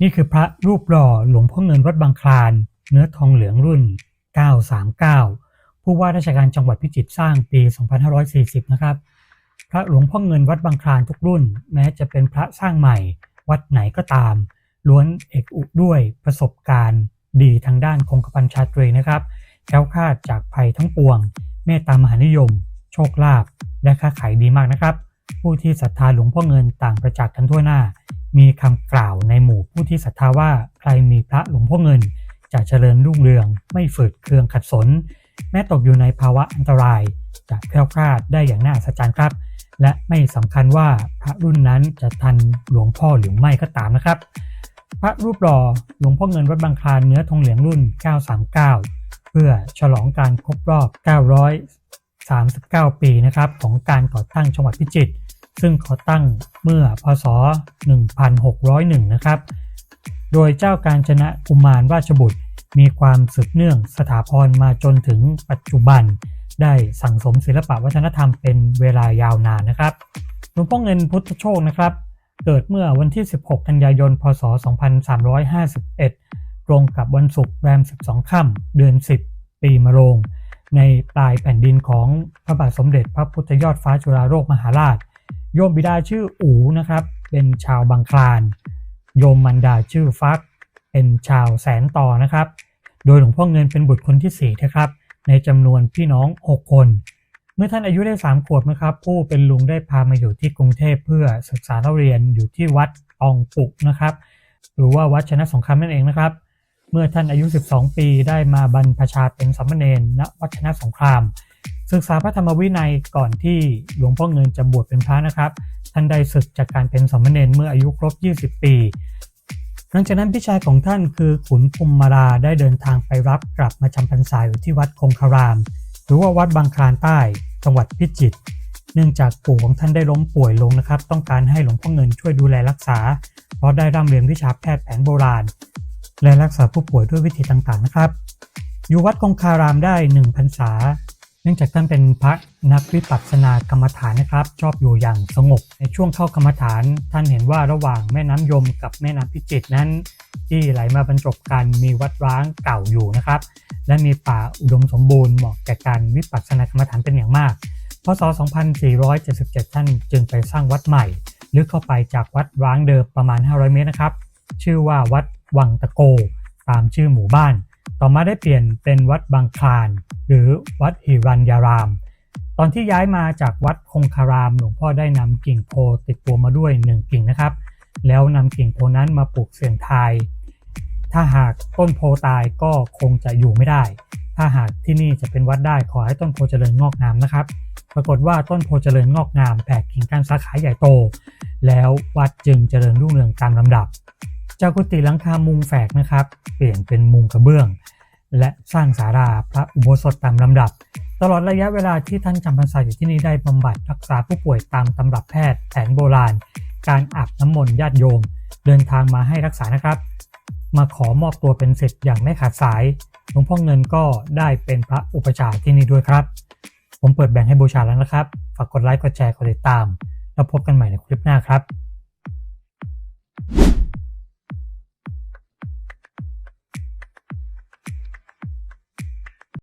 นี่คือพระรูปหล่อหลวงพ่อเงินวัดบางคลาน เนื้อทองเหลืองรุ่น 939 ผู้ว่าราชการจังหวัดพิจิตรสร้างปี 2540 นะครับ พระหลวงพ่อเงินวัดบางคลานทุกรุ่น แม้จะเป็นพระสร้างใหม่ วัดไหนก็ตาม ล้วนเอกอุด้วยประสบการณ์ดีทางด้านคงกระพันชาตรีนะครับแคล้วคลาดจากภัยทั้งปวง เมตตามหานิยม โชคลาภและค้าขายดีมากนะครับ ผู้ที่ศรัทธาหลวงพ่อเงินต่างประจักษ์กันทั่วหน้า มีคำกล่าวในหมู่ผู้ที่ศรัทธาว่าใครมีพระหลวงพ่อเงิน จะเจริญรุ่งเรือง ไม่ฝืดเคืองขัดสน แม้ตกอยู่ในภาวะอันตราย จะแคล้วคลาดได้อย่างน่าอัศจรรย์ครับ และไม่สำคัญว่าพระรุ่นนั้นจะทันหลวงพ่อหรือไม่ก็ตามนะครับ พระรูปหล่อหลวงพ่อเงินวัดบางคลานเนื้อทองเหลืองรุ่น 939 เพื่อฉลองการครบรอบ939 ปีนะครับของการก่อตั้งจังหวัดพิจิตร ซึ่งก่อตั้งเมื่อพศ 1601 นะครับ โดยเจ้าการชนะกุมารราชบุตรมีความสืบเนื่องสถาพรมาจนถึงปัจจุบัน ได้สั่งสมศิลปวัฒนธรรมเป็นเวลายาวนานนะครับหลวงพ่อเงินพุทธโชคนะครับ เกิดเมื่อวันที่ 16 กันยายน พศ 2351 ตรงกับวันศุกร์แรม 12 ค่ำเดือน 10 ปีมะโรง ในปลายแผ่นดินของพระบาทสมเด็จพระพุทธยอดฟ้าจุฬาโลกมหาราช โยมบิดาชื่ออูนะครับ เป็นชาวบางคลาน โยมมันดาชื่อฟัก เป็นชาวแสนต่อนะครับ โดยหลวงพ่อเงินเป็นบุตรคนที่4นะครับ ในจำนวนพี่น้อง 6 คน เมื่อท่านอายุได้ 3 ขวบนะครับ ผู้เป็นลุงได้พามาอยู่ที่กรุงเทพเพื่อศึกษาเล่าเรียนอยู่ที่วัดอองปุกนะครับ หรือว่าวัดชนะสงครามนั่นเองนะครับ เมื่อท่านอายุ 12 ปีได้มาบรรพชาเป็นสามเณรณวัดชนะสงคราม ศึกษาพระธรรมวินัยก่อนที่หลวงพ่อเงินจะบวชเป็นพระนะครับ ท่านได้ศึกจากการเป็นสามเณรเมื่ออายุครบ 20 ปีหลังจากนั้นพี่ชายของท่านคือขุนภูมิมาราได้เดินทางไปรับกลับมาจำพรรษาอยู่ที่วัดคงคาราม หรือว่าวัดบางคลานใต้ จังหวัดพิจิตรเนื่องจากปู่ของท่านได้ล้มป่วยลงนะครับ ต้องการให้หลวงพ่อเงินช่วยดูแลรักษา เพราะได้ร่ำเรียนวิชาแพทย์แผนโบราณ และรักษาผู้ป่วยด้วยวิธีต่างๆนะครับ อยู่วัดคงคารามได้หนึ่งพรรษา เนื่องจากท่านเป็นพระนักวิปัสสนากรรมฐานนะครับ ชอบอยู่อย่างสงบ ในช่วงเข้ากรรมฐาน ท่านเห็นว่าระหว่างแม่น้ำยมกับแม่น้ำพิจิตรนั้น ที่ไหลมาบรรจบกันมีวัดร้างเก่าอยู่นะครับ และมีป่าอุดมสมบูรณ์เหมาะแก่การวิปัสสนากรรมฐานเป็นอย่างมากพศ 2477 ท่านจึงไปสร้างวัดใหม่ลึกเข้าไปจากวัดร้างเดิมประมาณ 500 เมตรนะครับ ชื่อว่าวัดวังตะโก ตามชื่อหมู่บ้าน ต่อมาได้เปลี่ยนเป็นวัดบางคลาน หรือวัดหิรัญญาราม ตอนที่ย้ายมาจากวัดคงคาราม หลวงพ่อได้นำกิ่งโพติดตัวมาด้วยหนึ่งกิ่งนะครับ แล้วนำกิ่งโพนั้นมาปลูกเสียงไทย ถ้าหากต้นโพตายก็คงจะอยู่ไม่ได้ ถ้าหากที่นี่จะเป็นวัดได้ขอให้ต้นโพเจริญงอกงามนะครับ ปรากฏว่าต้นโพเจริญงอกงามแผ่กิ่งก้านสาขาใหญ่โต แล้ววัดจึงเจริญรุ่งเรืองตามลำดับจากกุฏิหลังคามุงแฝกนะครับ เปลี่ยนเป็นมุงกระเบื้อง และสร้างศาลาพระอุโบสถตามลำดับ ตลอดระยะเวลาที่ท่านจำพรรษาอยู่ที่นี่ได้บำบัดรักษาผู้ป่วยตามตำรับแพทย์แผนโบราณ การอาบน้ำมนต์ญาติโยม เดินทางมาให้รักษานะครับ มาขอมอบตัวเป็นศิษย์อย่างไม่ขาดสายหลวงพ่อเงินก็ได้เป็นพระอุปชาที่นี่ด้วยครับ ผมเปิดแบ่งให้บูชาแล้วนะครับ ฝากกดไลค์กดแชร์กดติดตาม แล้วพบกันใหม่ในคลิปหน้าครับ